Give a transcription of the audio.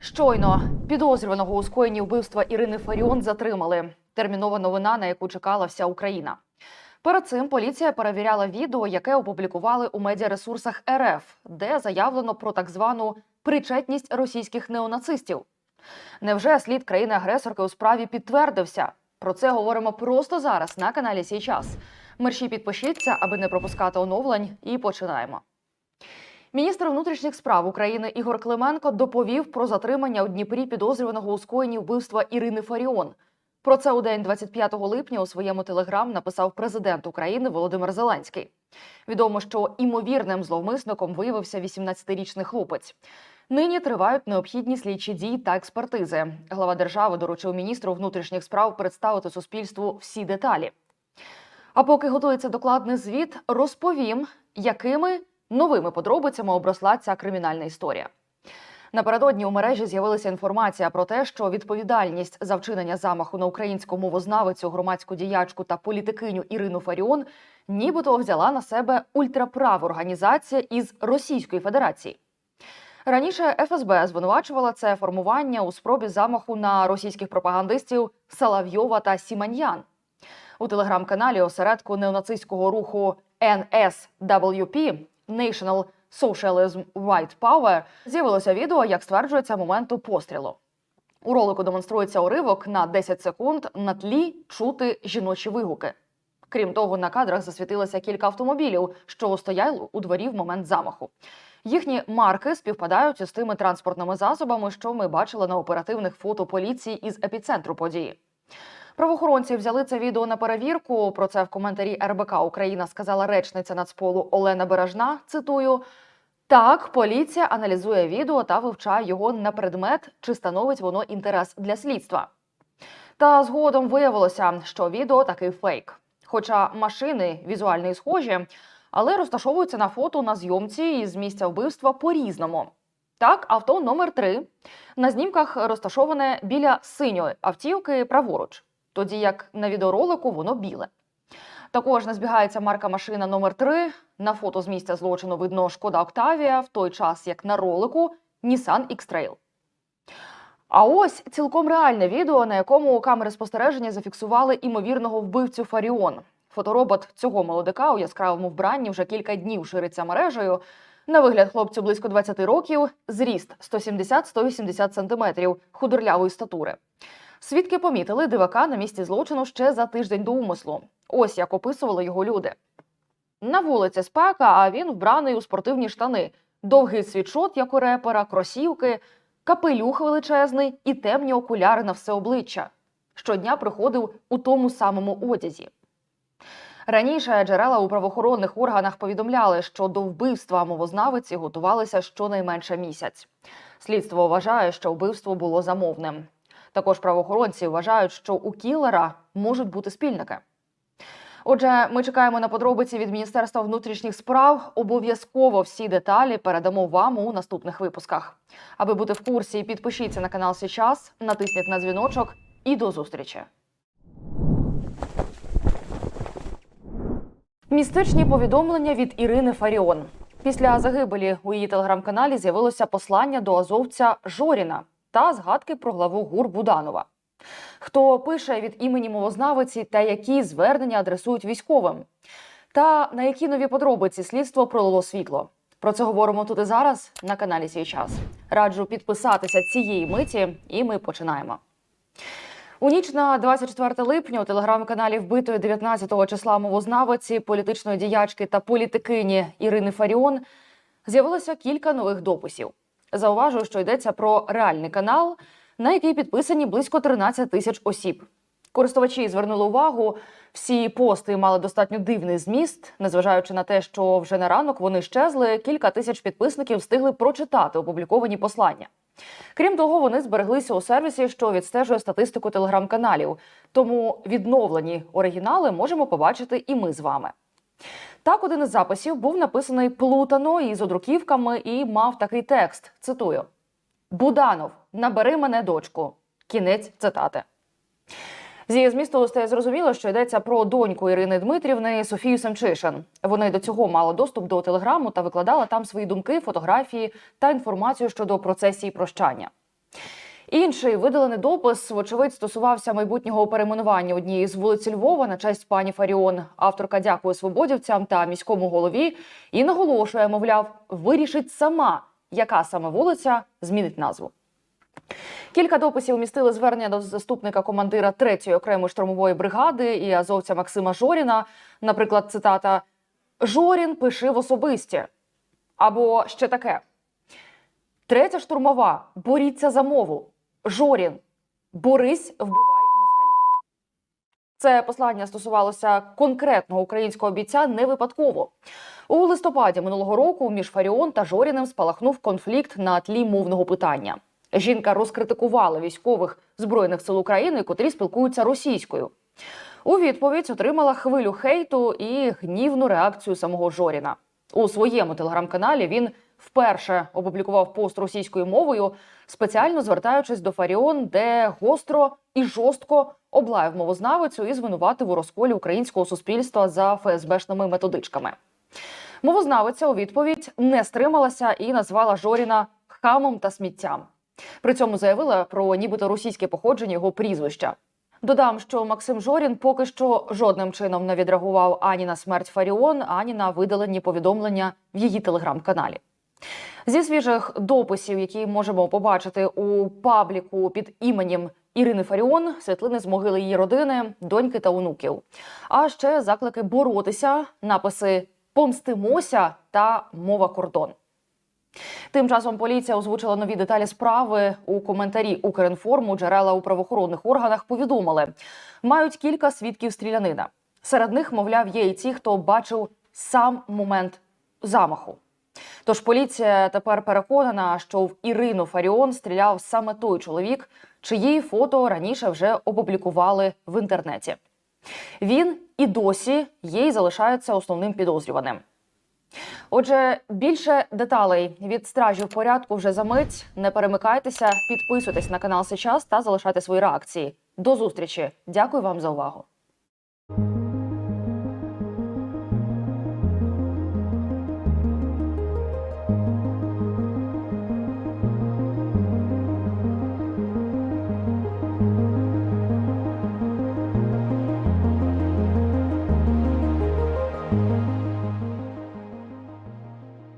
Щойно підозрюваного у скоєнні вбивства Ірини Фаріон затримали. Термінова новина, на яку чекала вся Україна. Перед цим поліція перевіряла відео, яке опублікували у медіаресурсах РФ, де заявлено про так звану причетність російських неонацистів. Невже слід країни-агресорки у справі підтвердився? Про це говоримо просто зараз на каналі Сій час. Мерші підпишіться, аби не пропускати оновлень, і починаємо. Міністр внутрішніх справ України Ігор Клименко доповів про затримання у Дніпрі підозрюваного у скоєнні вбивства Ірини Фаріон. Про це у день 25 липня у своєму телеграм написав президент України Володимир Зеленський. Відомо, що імовірним зловмисником виявився 18-річний хлопець. Нині тривають необхідні слідчі дії та експертизи. Глава держави доручив міністру внутрішніх справ представити суспільству всі деталі. А поки готується докладний звіт, розповім, якими новими подробицями обросла ця кримінальна історія. Напередодні у мережі з'явилася інформація про те, що відповідальність за вчинення замаху на українську мовознавицю, громадську діячку та політикиню Ірину Фаріон нібито взяла на себе ультраправа організація із Російської Федерації. Раніше ФСБ звинувачувала це формування у спробі замаху на російських пропагандистів Салавйова та Сіманьян. У телеграм-каналі осередку неонацистського руху NSWP National Socialism White Power з'явилося відео, як стверджується моменту пострілу. У ролику демонструється уривок на 10 секунд на тлі чути жіночі вигуки. Крім того, на кадрах засвітилося кілька автомобілів, що стояли у дворі в момент замаху. Їхні марки співпадають із тими транспортними засобами, що ми бачили на оперативних фото поліції із епіцентру події. Правоохоронці взяли це відео на перевірку. Про це в коментарі РБК Україна сказала речниця Нацполу Олена Бережна. Цитую: так, поліція аналізує відео та вивчає його на предмет, чи становить воно інтерес для слідства. Та згодом виявилося, що відео такий фейк. Хоча машини візуально схожі, але розташовуються на фото на зйомці із місця вбивства по-різному. Так, авто номер 3 на знімках розташоване біля синьої автівки праворуч, тоді як на відеоролику воно біле. Також не збігається марка машина номер 3 На фото з місця злочину видно Шкода Октавія, в той час як на ролику Nissan X-Trail. А ось цілком реальне відео, на якому камери спостереження зафіксували імовірного вбивцю Фаріон. Фоторобот цього молодика у яскравому вбранні вже кілька днів шириться мережею. На вигляд хлопцю близько 20 років, зріст 170-180 сантиметрів, худорлявої статури. Свідки помітили дивака на місці злочину ще за тиждень до умислу. Ось як описували його люди. На вулиці спека, а він вбраний у спортивні штани, довгий світшот, як у репера, кросівки, капелюх величезний і темні окуляри на все обличчя. Щодня приходив у тому самому одязі. Раніше джерела у правоохоронних органах повідомляли, що до вбивства мовознавиці готувалися щонайменше місяць. Слідство вважає, що вбивство було замовним. Також правоохоронці вважають, що у кілера можуть бути спільники. Отже, ми чекаємо на подробиці від Міністерства внутрішніх справ. Обов'язково всі деталі передамо вам у наступних випусках. Аби бути в курсі, підпишіться на канал Січас, натисніть на дзвіночок і до зустрічі. Містичні повідомлення від Ірини Фаріон. Після загибелі у її телеграм-каналі з'явилося послання до азовця Жоріна та згадки про главу ГУР Буданова. Хто пише від імені мовознавиці та які звернення адресують військовим? Та на які нові подробиці слідство пролило світло? Про це говоримо тут і зараз на каналі Сій час. Раджу підписатися цієї миті, і ми починаємо. У ніч на 24 липня у телеграм-каналі вбитої 19-го числа мовознавиці, політичної діячки та політикині Ірини Фаріон з'явилося кілька нових дописів. Зауважую, що йдеться про реальний канал, на який підписані близько 13 тисяч осіб. Користувачі звернули увагу, всі пости мали достатньо дивний зміст, незважаючи на те, що вже на ранок вони щезли, кілька тисяч підписників встигли прочитати опубліковані послання. Крім того, вони збереглися у сервісі, що відстежує статистику телеграм-каналів. Тому відновлені оригінали можемо побачити і ми з вами. Так, один із записів був написаний плутано із одруківками і мав такий текст: цитую: Буданов, набери мене дочку. Кінець цитати. З її змісту стає зрозуміло, що йдеться про доньку Ірини Дмитрівни Софію Семчишин. Вони до цього мали доступ до телеграму та викладала там свої думки, фотографії та інформацію щодо процесії прощання. Інший видалений допис, вочевидь, стосувався майбутнього перейменування однієї з вулиць Львова на честь пані Фаріон. Авторка дякує свободівцям та міському голові і наголошує, мовляв, вирішить сама, яка саме вулиця змінить назву. Кілька дописів містили звернення до заступника командира 3-ї окремої штурмової бригади і азовця Максима Жоріна. Наприклад, цитата: Жорін пиши в особисті. Або ще таке: Третя штурмова, боріться за мову. Жорін, борись, вбивай москалів. Це послання стосувалося конкретного українського бійця не випадково. У листопаді минулого року між Фаріон та Жоріним спалахнув конфлікт на тлі мовного питання. Жінка розкритикувала військових збройних сил України, котрі спілкуються російською. У відповідь отримала хвилю хейту і гнівну реакцію самого Жоріна. У своєму телеграм-каналі він вперше опублікував пост російською мовою, спеціально звертаючись до Фаріон, де гостро і жорстко облаяв мовознавицю і звинуватив у розколі українського суспільства за ФСБшними методичками. Мовознавиця у відповідь не стрималася і назвала Жоріна хамом та сміттям. При цьому заявила про нібито російське походження його прізвища. Додам, що Максим Жорін поки що жодним чином не відреагував ані на смерть Фаріон, ані на видалені повідомлення в її телеграм-каналі. Зі свіжих дописів, які можемо побачити у пабліку під іменем Ірини Фаріон, світлини з могили її родини, доньки та онуків. А ще заклики боротися, написи Помстимося та мова кордон. Тим часом поліція озвучила нові деталі справи у коментарі Укрінформу. Джерела у правоохоронних органах повідомили, мають кілька свідків стрілянина. Серед них, мовляв, є і ті, хто бачив сам момент замаху. Тож поліція тепер переконана, що в Ірину Фаріон стріляв саме той чоловік, чиї фото раніше вже опублікували в інтернеті. Він і досі і залишається основним підозрюваним. Отже, більше деталей від стражів порядку вже за мить. Не перемикайтеся, підписуйтесь на канал сейчас та залишайте свої реакції. До зустрічі! Дякую вам за увагу.